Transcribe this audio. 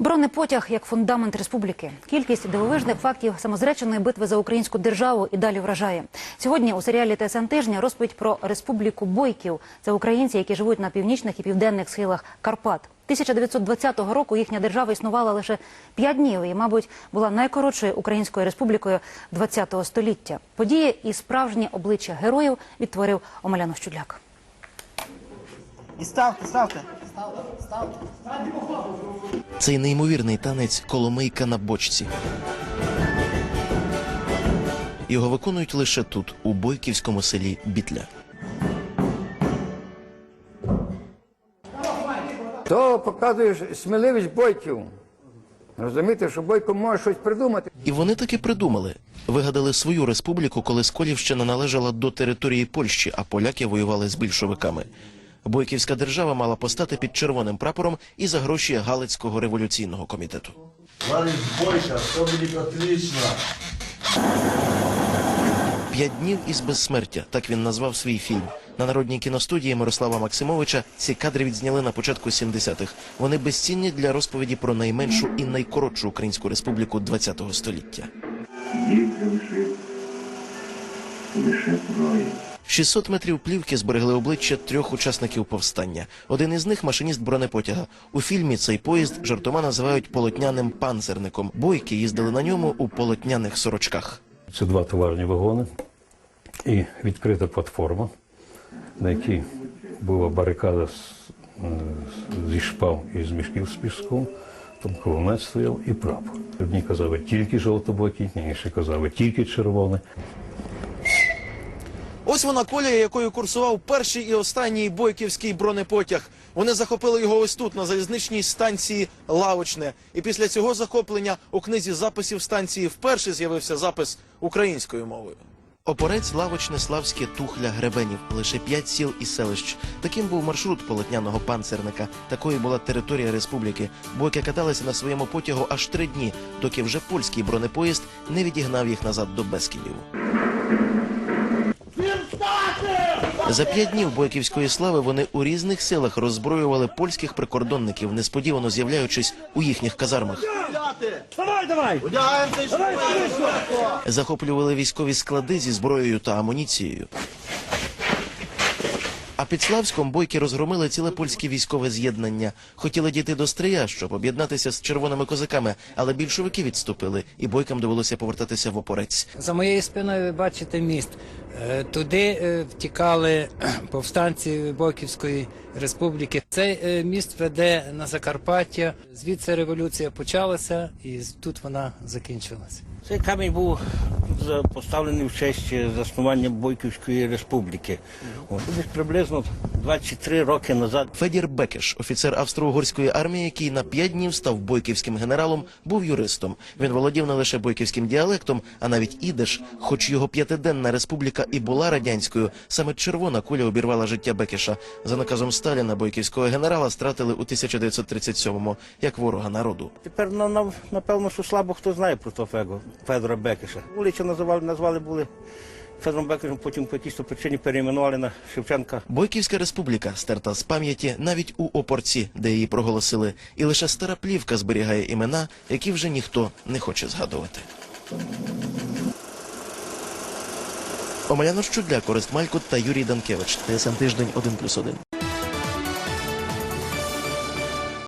Бронепотяг як фундамент республіки. Кількість дивовижних фактів самозреченої битви за українську державу і далі вражає. Сьогодні у серіалі ТСН тижня розповідь про республіку бойків. Це українці, які живуть на північних і південних схилах Карпат. 1920 року їхня держава існувала лише п'ять днів і, мабуть, була найкоротшою українською республікою ХХ століття. Події і справжнє обличчя героїв відтворив Омеляно Щудляк. І ставте, ставте. Цей неймовірний танець коломийка на бочці. Його виконують лише тут, у бойківському селі Бітля. То показує сміливість бойків. Розумієте, що бойко може щось придумати. І вони таки придумали. Вигадали свою республіку, коли Сколівщина належала до території Польщі, а поляки воювали з більшовиками. Бойківська держава мала постати під червоним прапором і за гроші Галицького революційного комітету. Товарищ Бойко, все будет отлично. П'ять днів із безсмертя. Так він назвав свій фільм. На народній кіностудії Мирослава Максимовича ці кадри відзняли на початку 70-х. Вони безцінні для розповіді про найменшу і найкоротшу українську республіку ХХ століття. Діти лише, лише троє. 600 метрів плівки зберегли обличчя трьох учасників повстання. Один із них машиніст бронепотяга. У фільмі цей поїзд жартома називають полотняним панцерником. Бойки їздили на ньому у полотняних сорочках. Це два товарні вагони і відкрита платформа, на якій була барикада зі шпал і з мішків з піском. Там кулемет стояв і прапор. Одні казали тільки жовто-блакитні, інші казали тільки червоне. Ось вона колія, якою курсував перший і останній бойківський бронепотяг. Вони захопили його ось тут, на залізничній станції Лавочне. І після цього захоплення у книзі записів станції вперше з'явився запис українською мовою. Опорець Лавочне, Славське, Тухля, Гребенів лише п'ять сіл і селищ. Таким був маршрут полотняного панцерника. Такою була територія республіки. Бойки каталися на своєму потягу аж три дні, доки вже польський бронепоїзд не відігнав їх назад до Бескідів. За п'ять днів бойківської слави вони у різних селах роззброювали польських прикордонників, несподівано з'являючись у їхніх казармах. І швидко. Захоплювали військові склади зі зброєю та амуніцією. А під Славськом бойки розгромили ціле польське військове з'єднання. Хотіли дійти до Стрия, щоб об'єднатися з червоними козаками, але більшовики відступили, і бойкам довелося повертатися в опорець. За моєю спиною ви бачите міст. Е, Туди е, втікали повстанці Бойківської республіки. Цей е, міст веде на Закарпаття. Звідси революція почалася, і тут вона закінчилася. Цей камінь був поставлений в честь заснування Бойківської республіки. От, десь приблизно 23 роки назад. Федір Бекеш, офіцер австро-угорської армії, який на п'ять днів став бойківським генералом, був юристом. Він володів не лише бойківським діалектом, а навіть ідеш. Хоч його п'ятиденна республіка і була радянською, саме червона куля обірвала життя Бекеша. За наказом Сталіна бойківського генерала стратили у 1937-му як ворога народу. Тепер на, на, напевно, що слабо хто знає про того Фего, Федора Бекеша. Вулицю називали, назвали були Федором Бекешем, потім по якійсь причині перейменували на Шевченка. Бойківська республіка стерта з пам'яті навіть у опорці, де її проголосили, і лише стара плівка зберігає імена, які вже ніхто не хоче згадувати. Омеляно Щудля, Корист Малькут та Юрій Данкевич. ТСН тиждень 1+,1.